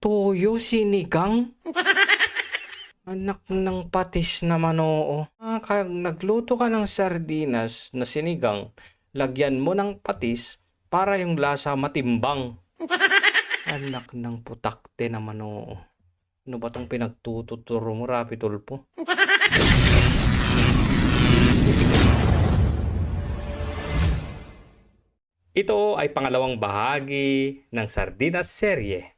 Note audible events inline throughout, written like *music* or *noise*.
Toyo sinigang? *laughs* Anak ng patis naman oo. Ah, kag nagluto ka ng sardinas na sinigang, lagyan mo ng patis para yung lasa matimbang. *laughs* Anak ng putakte naman oo. Ano ba tong pinagtuturo mo, Rapi Tulpo? *laughs* Ito ay pangalawang bahagi ng Sardinas serye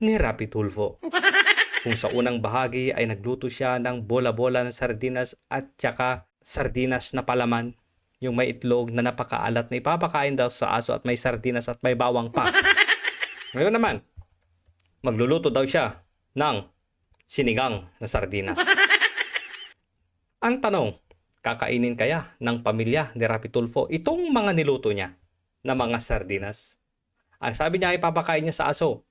ni Rapi Tulfo. *laughs* Kung sa unang bahagi ay nagluto siya ng bola-bola ng sardinas at tsaka sardinas na palaman, yung may itlog na napakaalat na ipapakain daw sa aso at may sardinas at may bawang pa. *laughs* Ngayon naman, magluluto daw siya ng sinigang na sardinas. *laughs* Ang tanong, kakainin kaya ng pamilya ni Rapi Tulfo itong mga niluto niya na mga sardinas? Ang sabi niya ay papakain niya sa aso.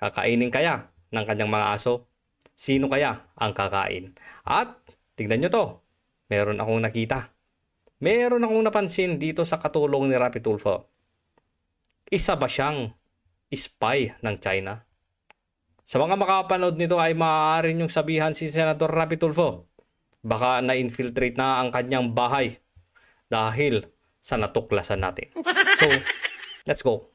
Kakainin kaya ng kanyang mga aso? Sino kaya ang kakain? At tignan nyo to, meron akong nakita. Meron akong napansin dito sa katulong ni Rapi Tulfo. Isa ba siyang spy ng China? Sa mga makapanood nito ay maaari niyong sabihan si Senador Rapi Tulfo. Baka na-infiltrate na ang kanyang bahay dahil sa natuklasan natin. So, let's go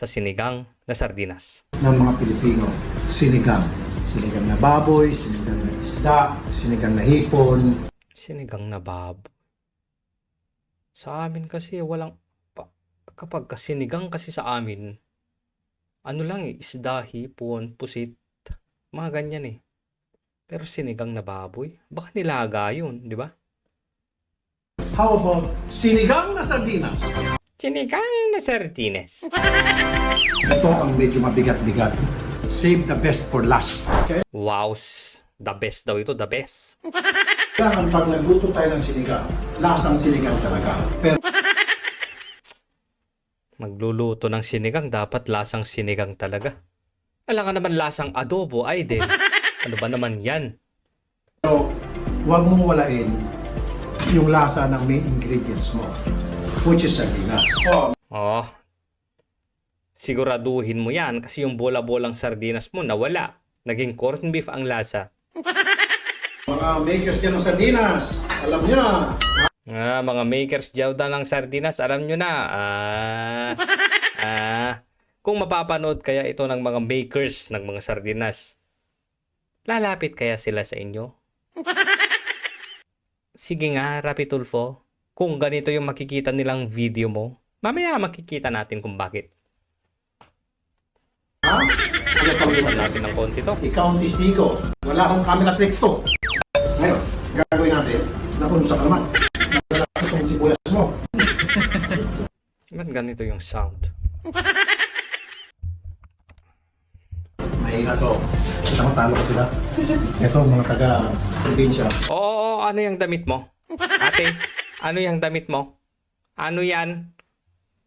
sa sinigang na sardinas. Ng mga Pilipino. Sinigang. Sinigang na baboy, sinigang na isda, sinigang na hipon. Sinigang na bab. Sa amin kasi walang pa, kapag kasinigang kasi sa amin ano lang eh, isda, hipon, pusit, mga ganyan eh. Pero sinigang na baboy, baka nilaga yun, di ba? How about sinigang na sardinas? Sinigang na sardines. Ito ang medyo mabigat-bigat. Save the best for last. Okay? Wow, the best daw ito, the best. Kailangan pag nagluto tayo ng sinigang, lasang sinigang talaga. Pero Magluluto ng sinigang, dapat lasang sinigang talaga. Alam ka naman lasang adobo, ay din. Ano ba naman yan? huwag mong walain yung lasa ng main ingredients mo, which is sardinas. Oh, Oh, siguraduhin mo yan kasi yung bola-bolang sardinas mo nawala. Naging corned beef ang lasa. mga makers dyan ng sardinas, alam nyo na, Ah, mga makers dyaw da ng sardinas, alam nyo na. Ah, ah, kung mapapanood kaya ito ng mga makers ng mga sardinas, lalapit kaya sila sa inyo? Sige nga, Rapi Tulfo. Kung ganito yung makikita nilang video mo, mamaya makikita natin kung bakit. ha? Saan natin ng konti to? Ikaw ang testigo. Wala akong camera trick to. Ngayon, gagawin natin, nakunsa ka naman. Naglalaki sa sibuyas mo. Ba't ganito yung sound? Mahina to. Tama talo ko sila. Ito, mga taga-probinsya. Oo, ano yung damit mo? Ate, ano yung damit mo? Ano yan?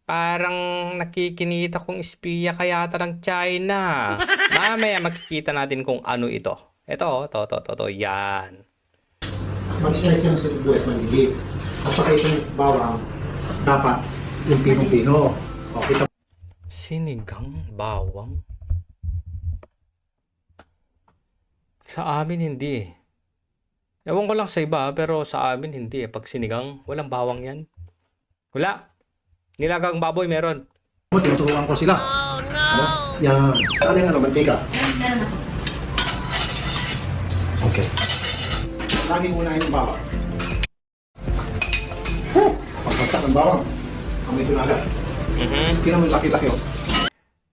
Parang nakikinita kong espiya kaya ata ng China. *laughs* Mamaya makikita natin kung ano ito. Ito, to, to, to, to, yan. Mag-slice ka ng sibuyas maliliit. At saka itong bawang, dapat yung pinong-pino. O, kita Sinigang bawang? Sa amin hindi eh. Ewan ko lang sa iba, pero sa amin hindi eh. Pag sinigang, walang bawang yan. Wala. Nilagang baboy meron. mo, tinuturuan ko sila. Oh, no! Yan. Saan yung ano, mantika? Okay. Lagi muna yung bawang. Huh! Pagkaksak ng bawang. Kami ito na agad. Mhm. Laki-laki oh.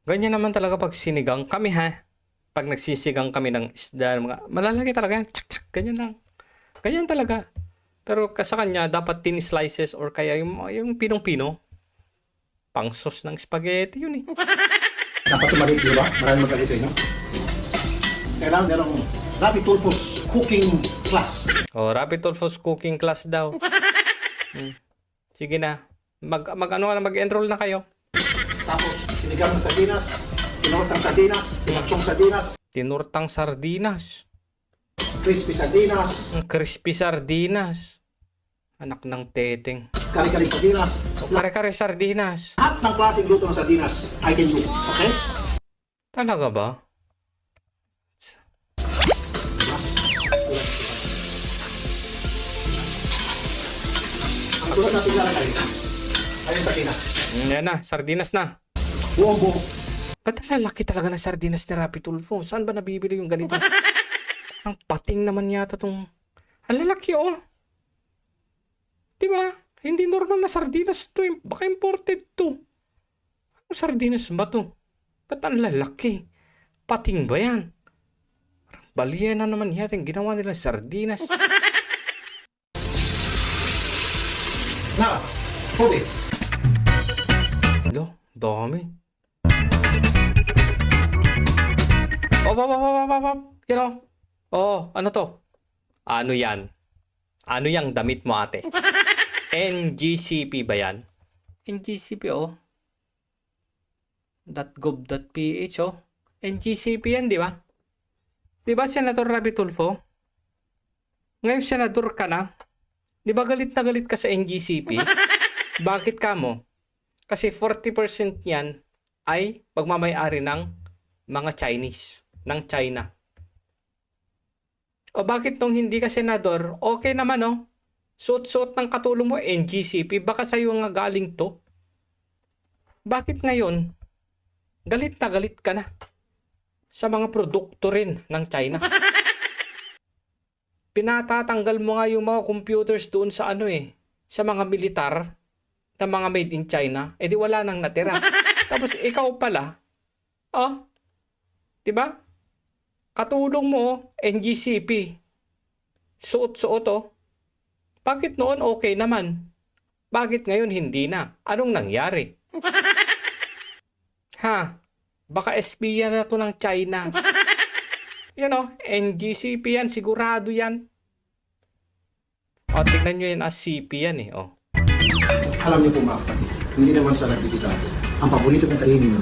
Ganyan naman talaga pag sinigang kami ha. Pag nagsisigang kami ng isda, mga, malalaki talaga yan. Tsak, tsak, ganyan lang. Ganyan talaga. Pero sa kanya, dapat thin slices or kaya yung, yung pinong-pino. Pang sauce ng spaghetti yun eh. *laughs* Dapat tumalik, di ba? Maraming magaling sa inyo. Kailangan merong rapid purpose cooking class. O, Rapid Tulfos cooking class daw. *laughs* Hmm. Sige na. Mag, mag ano na, mag-enroll na kayo. Tapos, sinigang ng sardinas, sinurtang sardinas, pinakchong sardinas, Tinurtang sardinas. Crispy sardinas, Ang crispy sardinas. Anak ng teteng. kari-kari sardinas, kare-kare sardinas. lahat ng klaseng luto ng sardinas, I can do. Okay? Talaga ba? Ang tulad natin lalagay, ay yung sardinas. Yan na, sardinas na. Buong buo. Ba't ang lalaki talaga ng sardinas ni Rapi Tulfo? Saan ba nabibili yung ganito? *laughs* ang pating naman yata tong... Ang lalaki oh. Di ba? Hindi normal na sardinas to. eh. Baka imported to. Anong sardinas ba to? Ba't ang lalaki? Pating ba yan? Balyena naman yata yung ginawa nila sardinas. *laughs* Now, tubig. Lo, dami. Oh, oh, oh, oh, oh, oh, oh. You know? Oh, ano to? Ano yan? Ano yung damit mo ate? *laughs* NGCP ba yan? NGCP oh. .gov.ph oh. NGCP yan, di ba? Di ba, Senator Rabi Tulfo? Ngayon, Senador ka na. Di ba galit na galit ka sa NGCP? *laughs* Bakit ka mo? Kasi 40% yan ay pagmamayari ng mga Chinese, ng China. O bakit nung hindi ka senador, okay naman oh. Suot-suot ng katulong mo, NGCP, baka sa'yo nga galing to. Bakit ngayon, galit na galit ka na sa mga produkto rin ng China? *laughs* Pinatatanggal mo nga yung mga computers doon sa ano eh, sa mga militar na mga made in China, eh di wala nang natira. *laughs* Tapos ikaw pala, oh, di ba? Katulong mo, oh, NGCP. Suot-suot oh. Bakit noon okay naman? Bakit ngayon hindi na? Anong nangyari? *laughs* ha? Baka yan na to ng China. Yan oh, NGCP yan, sigurado yan. O, tingnan nyo yan as CP yan eh, oh. Alam niyo po mga kapatid, hindi naman sa nagtititado. Ang paborito kong kainin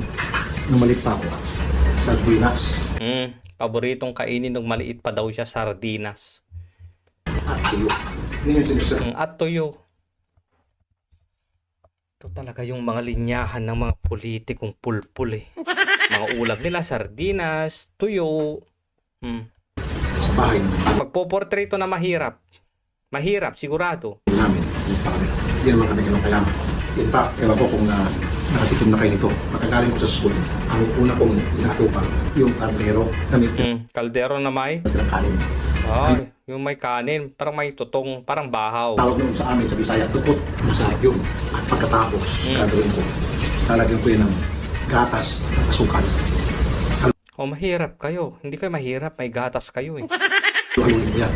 nung malit pa ako, sardinas Mm, paboritong kainin ng maliit pa daw siya, sardinas. Mm, at tuyo. Ito talaga yung mga linyahan ng mga politikong pulpul eh. Mga ulam nila, sardinas, tuyo. Mm. sa bahay Magpoportrait na mahirap. Mahirap, sigurado. namin. Hindi pa kami. Hindi naman kami kayaman. In fact, ewan ko kung na, nakatikim na kayo nito. Matagaling ko sa school. Ang una kong inatupan, yung kardero na may Mm, kaldero na may. kanin. Ay, yung may kanin, parang may tutong, parang bahaw. Tawag noon sa amin sa Bisaya, dukot. Masarap yun. At pagkatapos, Mm. gagawin ko. Lalagyan ko yun ng gatas at asukal. O mahirap kayo. Hindi kayo mahirap, may gatas kayo eh. Haluin ko yan.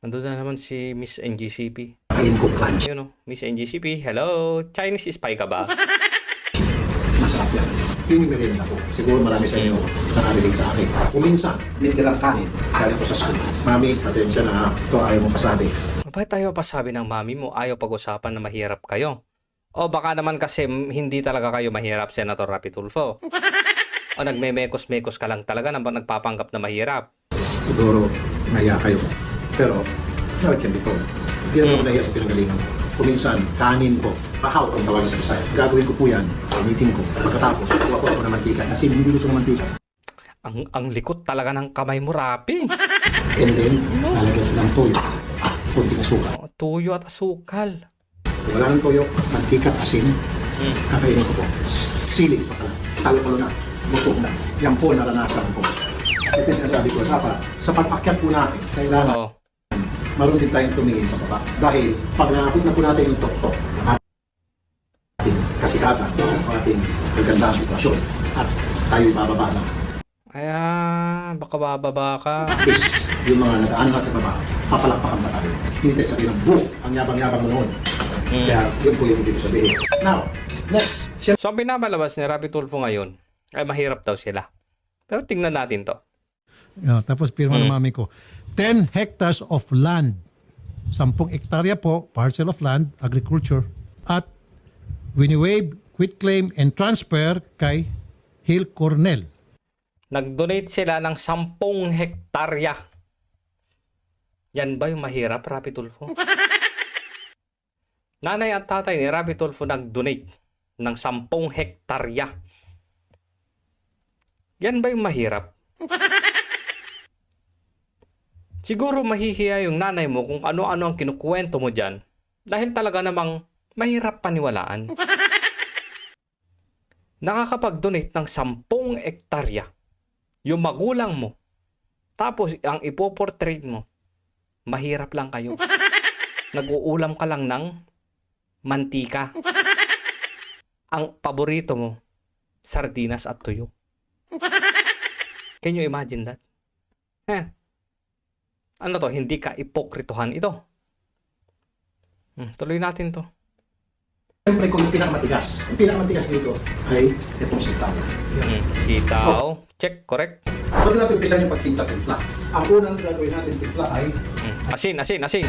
Nandun na naman si Miss NGCP. Kain ko crunch. Yun o, Miss NGCP, hello, Chinese spy ka ba? Masarap yan. Yun yung merienda ko. Siguro marami sa inyo nakarinig sa akin. Kung minsan, tirang kanin. Galing ko sa school. Mami, pasensya na ha. Ito ayaw mo pasabi. Bakit tayo pa sabi ng mami mo ayaw pag-usapan na mahirap kayo? O baka naman kasi hindi talaga kayo mahirap, Senator Rapi Tulfo. O nagme-mekos-mekos ka lang talaga nang nagpapanggap na mahirap. Siguro, naya kayo. Pero, nalagyan dito. Hindi naman ako nahiya sa pinagalingan. Kung minsan, kanin ko, pahaw kung tawagin sa Bisaya. Gagawin ko po yan, panitin ko. Pagkatapos, kuha ko ako ng mantika. Kasi hindi luto ng mantika. Ang, ang likot talaga ng kamay mo, Rapi. And then, lalagyan ko ng toyo. At kunting asukal. O, Tuyo at asukal. Kung wala ng toyo, mantika, asin, kakainin ko po. Siling pa pala. Talo-talo na. Busog na. Yan po naranasan ko. Ito yung sinasabi ko. Dapat, sa pag-akyat po natin, kailangan O, marunong din tayong tumingin sa baba. Dahil pag naabot na po natin yung tok-tok ng ating kasikatan, ng ating kagandang sitwasyon, at tayo bababa na. kaya baka bababa ka. Least, yung mga nag-aangat sa baba, papalakpakan ba tayo? Hindi tayo sabihin ng boom, ang yabang-yabang mo noon. Kaya yun po yung ko sabihin. Now, next, So ang pinabalabas ni Rapi Tulfo ngayon, ay mahirap daw sila. Pero tingnan natin to. Ah, tapos pirma ng mami ko. 10 hectares of land. 10 hektarya po, parcel of land, agriculture. At wini-waive, quitclaim, and transfer kay Hill Cornell. Nag-donate sila ng 10 hektarya. Yan ba yung mahirap, Rapi Tulfo? *laughs* Nanay at tatay ni Rapi Tulfo nag-donate ng 10 hektarya. Yan ba yung mahirap? *laughs* Siguro mahihiya yung nanay mo kung ano-ano ang kinukwento mo dyan dahil talaga namang mahirap paniwalaan. *laughs* Nakakapag-donate ng 10 ektarya yung magulang mo tapos ang ipoportrait mo mahirap lang kayo. *laughs* Nag-uulam ka lang ng mantika. *laughs* Ang paborito mo, sardinas at tuyo. Can you imagine that? Heh. Ano to? Hindi ka ipokritohan ito. Hmm, tuloy natin to. Siyempre, kung yung pinakamatigas, yung pinakamatigas dito ay itong sitaw. Hmm, sitaw. Check, correct. Bago natin umpisan yung pagtimpla-timpla. Ang unang gagawin natin timpla ay Hmm, asin, asin, asin.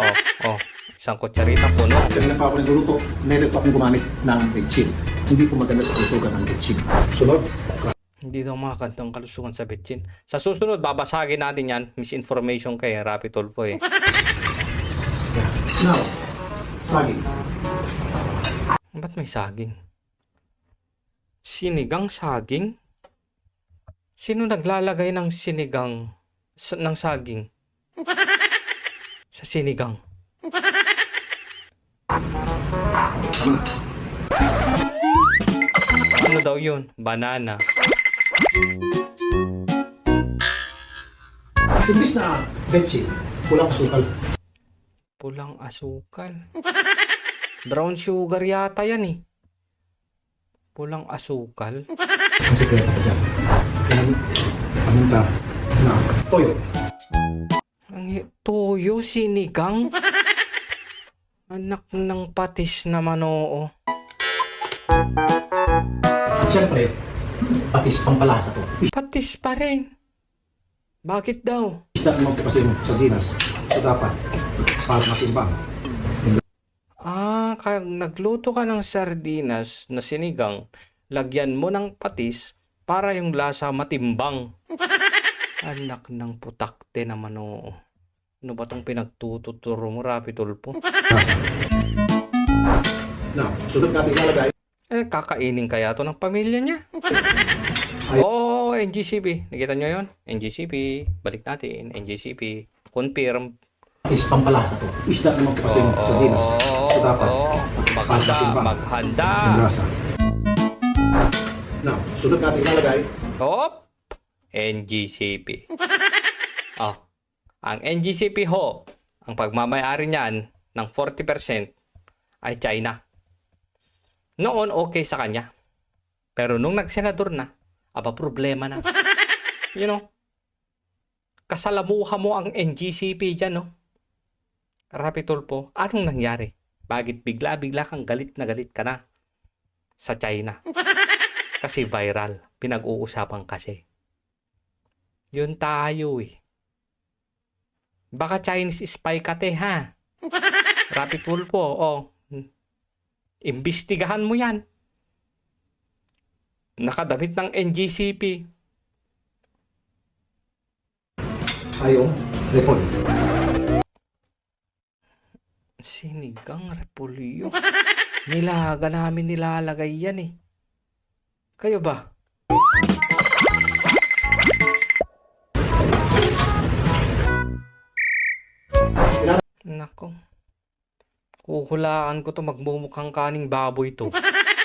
Oh, oh. Isang kutsarita puno. kanina pa ako nagluluto, never pa akong gumamit ng bitchin. Hindi po maganda sa kalusugan ng bitchin. Sunod, Hindi daw makakantang kalusugan sa bitchin. Sa susunod, babasagin natin yan. Misinformation kay Rapi Tulfo eh. Now, saging. Ba't may saging? Sinigang saging? Sino naglalagay ng sinigang sa, ng saging? Sa sinigang. Ano daw yun? Banana. Imbis na bitchin, pulang sukal. Pulang asukal. Brown sugar yata yan eh. Pulang asukal. Kasi yan. Paminta na toyo. Ang toyo, sinigang. Anak ng patis naman oo. At syempre, patis pampalasa to. Patis pa rin. Bakit daw? Isda naman po kasi yung sardinas. So dapat, para matimbang. Ah, kaya nagluto ka ng sardinas na sinigang, lagyan mo ng patis para yung lasa matimbang. *laughs* Anak ng putakte naman oo. Ano ba tong pinagtuturo mo, Rapi Tulpo? *laughs* Now, sunod natin ilalagay Eh, kakainin kaya to ng pamilya niya? Oo, oh, NGCP. Nakita nyo yon? NGCP. Balik natin. NGCP. Confirm. patis pampalasa to. Isda naman po kasi yung sardinas. So dapat, para maghanda, maghanda. Now, sunod natin ilalagay Hop! NGCP. oh, ang NGCP ho, ang pagmamayari niyan ng 40% ay China. Noon okay sa kanya. Pero nung nagsenador na, aba problema na. *laughs* you know, kasalamuha mo ang NGCP dyan, no? Rapi Tulpo, anong nangyari? Bakit bigla-bigla kang galit na galit ka na sa China? *laughs* Kasi viral. Pinag-uusapan kasi. Yun tayo eh. Baka Chinese spy ka te ha. *laughs* Rapi Tulpo, oh. Imbestigahan mo yan. Nakadamit ng NGCP. ayong repol. Sinigang repolyo. *laughs* Nilaga namin nilalagay yan eh. Kayo ba? Nako. Kuhulaan ko to magmumukhang kaning baboy to.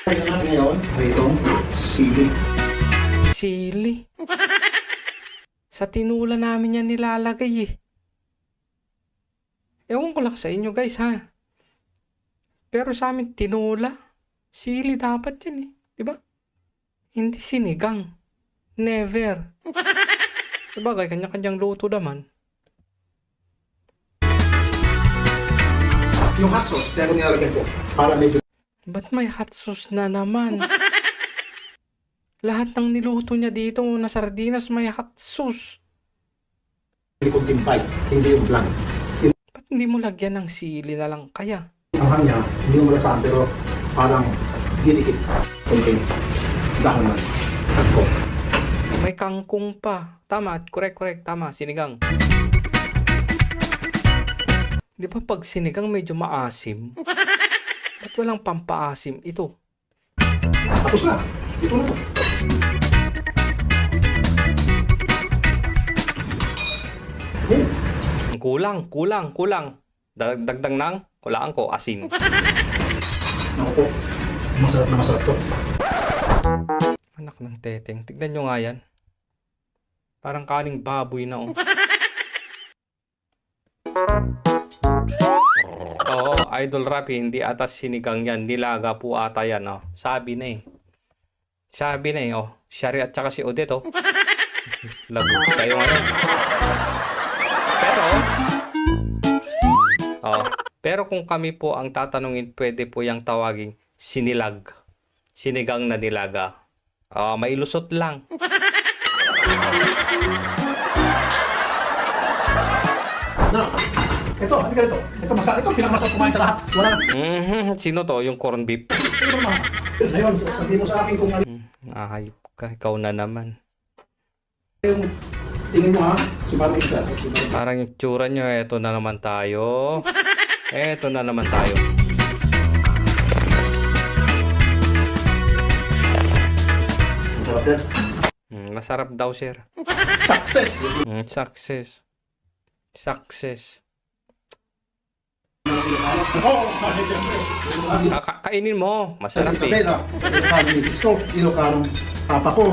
Ngayon ay itong sili. Sili. Sa tinula namin yan nilalagay eh. Ewan ko lang sa inyo guys ha. Pero sa amin tinula. Sili dapat yan eh. Diba? Hindi sinigang. Never. Sabagay, kanya-kanyang luto naman. Yung hot sauce, ko nilalagyan ko para medyo Ba't may hot sauce na naman? *laughs* Lahat ng niluto niya dito na sardinas may hot sauce. hindi kunting bite, hindi yung blank. Yung Ba't hindi mo lagyan ng sili na lang kaya? anghang niya, hindi mo malasahan pero parang didikit. Kunting dahon ng ko. May kangkong pa. Tama, correct, correct, tama, sinigang. Di ba pag sinigang medyo maasim? *laughs* Ba't walang pampaasim ito? Tapos na. Ito na to. Oh, Kulang, kulang, kulang. Dag- Dagdag ng, kulaan ko, asin. *laughs* Naku po. Masarap na masarap to. Anak ng teteng. Tignan nyo nga yan. Parang kaning baboy na oh. *laughs* Idol Rapi, hindi atas sinigang yan. Nilaga po ata yan, oh. Sabi na eh. Sabi na eh, oh. Shari at saka si Odette, oh. *laughs* Lagot kayo ngayon. Pero, oh, pero kung kami po ang tatanungin, pwede po yung tawaging sinilag. Sinigang na nilaga. Ah, may lusot lang. *laughs* ito, hindi ka ito. Ito, masarap. Ito, pinakamasarap kumain sa lahat. Wala na. Mhm, Sino to? Yung corn beef? Ito naman. Ngayon, sabihin mo sa akin kung ano Ahayop ka. Ikaw na naman. yung tingin mo ha. Si Marvin siya. Si Marvin. Parang yung tsura nyo, eto na naman tayo. Eto na naman tayo. Masarap sir. Mm, masarap daw, sir. Success! Mm, success. Success. Bakit siyempre? Kaka- kainin mo. Masarap Sa eh. Isabela, Ilocano ni Cisco, Ilocano papa ko.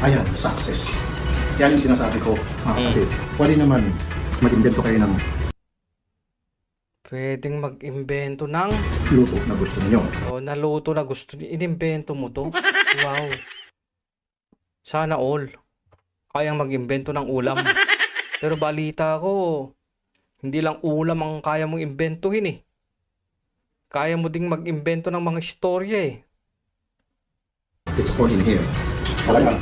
Ayan, success. Yan yung sinasabi ko, mga kapatid. Pwede naman mag-invento kayo ng Pwedeng mag-imbento ng luto na gusto niyo. o naluto na gusto niyo. Inimbento mo to. Wow. Sana all. Kayang mag-imbento ng ulam. Pero balita ko, hindi lang ulam ang kaya mong imbentuhin eh. Kaya mo ding mag-imbento ng mga istorya eh. It's all in here. Talagang,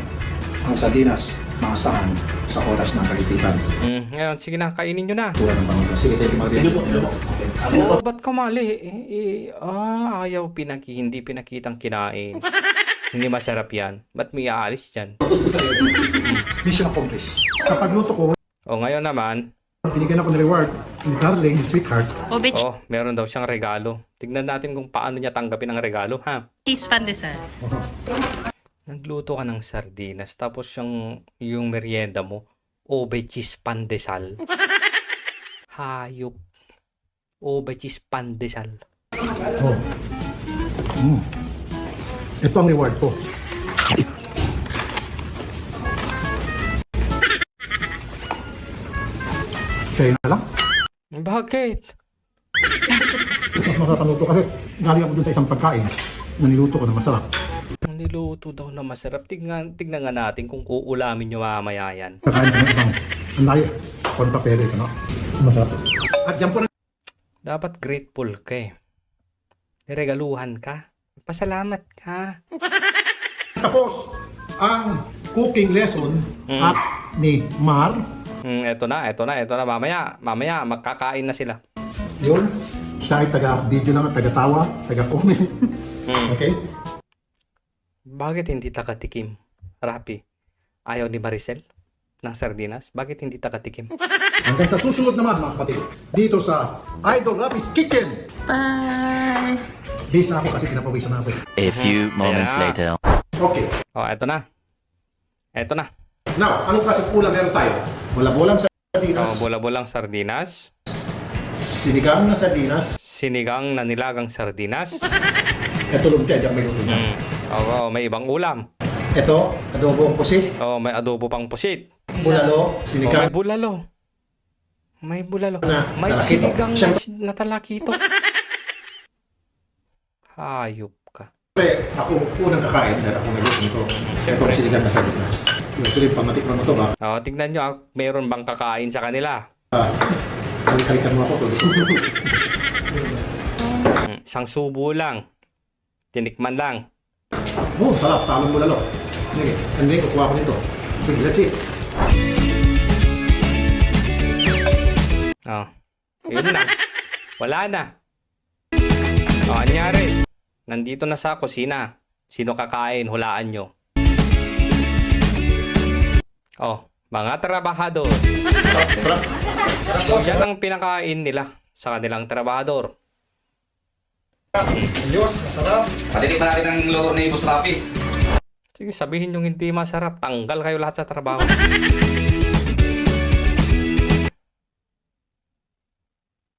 ang sardinas, maasahan sa oras ng kalipitan. Mm, ngayon, sige na, kainin nyo na. Tulad ng Panginoon. Sige, thank you, Marvin. Okay. Ano Oh, ba't kumali? Eh, eh, ah, ayaw pinaki, hindi pinakitang kinain. *laughs* hindi masarap yan. Ba't may aalis dyan? Mission accomplished. Sa pagluto ko, O ngayon naman, binigyan ako ng reward ni Darling, Sweetheart. Obe oh, meron daw siyang regalo. Tignan natin kung paano niya tanggapin ang regalo, ha? cheese pandesal. Nagluto ka ng sardinas, tapos yung, yung merienda mo, ube cheese pandesal. *laughs* Hayop. Ube cheese pandesal. Oh. Mm. Ito ang reward ko. Kaya na lang. Bakit? Mas masarap ang luto kasi galing ako dun sa isang pagkain na niluto ko na masarap. Niluto daw na masarap. Tignan, tignan nga natin kung uulamin nyo mamaya yan. Kakain ko ng ibang ang layo. Kon papel ito, no? Masarap. At yan po na Dapat grateful ka eh. Niregaluhan ka. Pasalamat ka. tapos ang cooking lesson at ni Mar. Hmm, eto na, eto na, eto na. Mamaya, mamaya, magkakain na sila. Yun. Siya ay taga-video lang, taga-tawa, taga-comment. okay? Bakit hindi takatikim? Rapi. Ayaw ni Maricel ng sardinas? Bakit hindi takatikim? Hanggang sa susunod naman mga kapatid, dito sa Idol Rapis Kitchen. Bye! Bis na ako kasi pinapawisan na ako. eh. A few moments Yeah. later. Okay. Oh, eto na. Eto na. Now, anong klaseng ulam meron tayo? Bola-bolang sardinas, Oh, bola-bolang sardinas. sinigang na sardinas, Sinigang na nilagang sardinas. lumpia, diyan may lumpia. Hmm. Oh, may ibang ulam. Ito, adobo ang pusi, Oh, may adobo pang pusit. bulalo, Oh, may sinigang, bulalo. May bulalo. Na May talakito. sinigang na, na talakito. Hayop ka. Siyempre, ako unang kakain dahil ako nag ko. Itong sinigang na sardinas. Actually, pag natikman mo ito, baka Oh, tignan nyo, ah, meron bang kakain sa kanila? uh, halik-halikan mo ako. Todo. Hmm, Isang subo lang. Tinikman lang. oh, sarap, tamang bulalo. Sige, and then kukuha ko nito. Sige, let's eat. Oh. Yun na. Wala na. Oh, anyari? Nandito na sa kusina. Sino kakain? Hulaan nyo. Oh, mga trabahador. So, *laughs* yan ang pinakain nila sa kanilang trabahador. Diyos, masarap. Patitikman natin ang luto ni Boss Rafi. Sige, sabihin yung hindi masarap. Tanggal kayo lahat sa trabaho.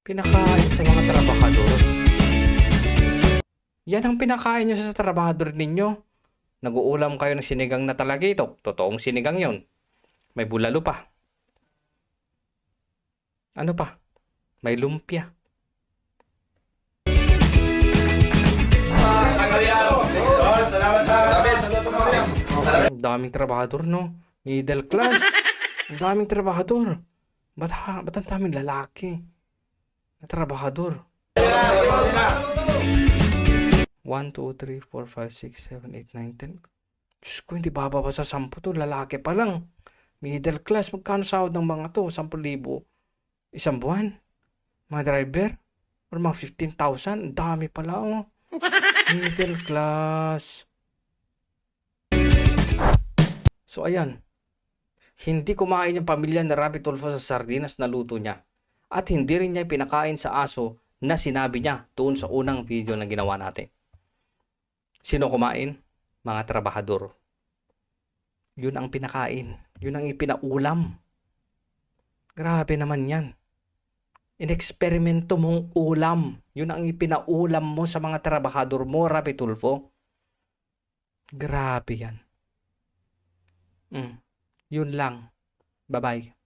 Pinakain sa mga trabahador. Yan ang pinakain nyo sa trabahador ninyo. Nag-uulam kayo ng sinigang na talagito. Totoong sinigang yon. May bulalo pa. Ano pa? May lumpia. Ang daming trabahador, no? Middle class. Ang daming trabahador. Ba't, ha, ba't ang daming lalaki? Na trabahador. 1, 2, 3, 4, 5, 6, 7, 8, 9, 10. Diyos ko, hindi bababa sa 10 to. Lalaki pa lang. Middle class. Magkano sahod ng mga to? 10,000. Isang buwan? Mga driver? Or mga 15,000? Ang dami pala, oh. *laughs* Middle class. So, ayan. Hindi kumain yung pamilya na Rabbit Tulfo sa sardinas na luto niya. At hindi rin niya pinakain sa aso na sinabi niya doon sa unang video na ginawa natin. Sino kumain? Mga trabahador. Yun ang pinakain. Yun ang ipinaulam. Grabe naman yan. Ineksperimento mong ulam. Yun ang ipinaulam mo sa mga trabahador mo, Rapi Tulfo. Grabe yan. Mm. Yun lang. Bye-bye.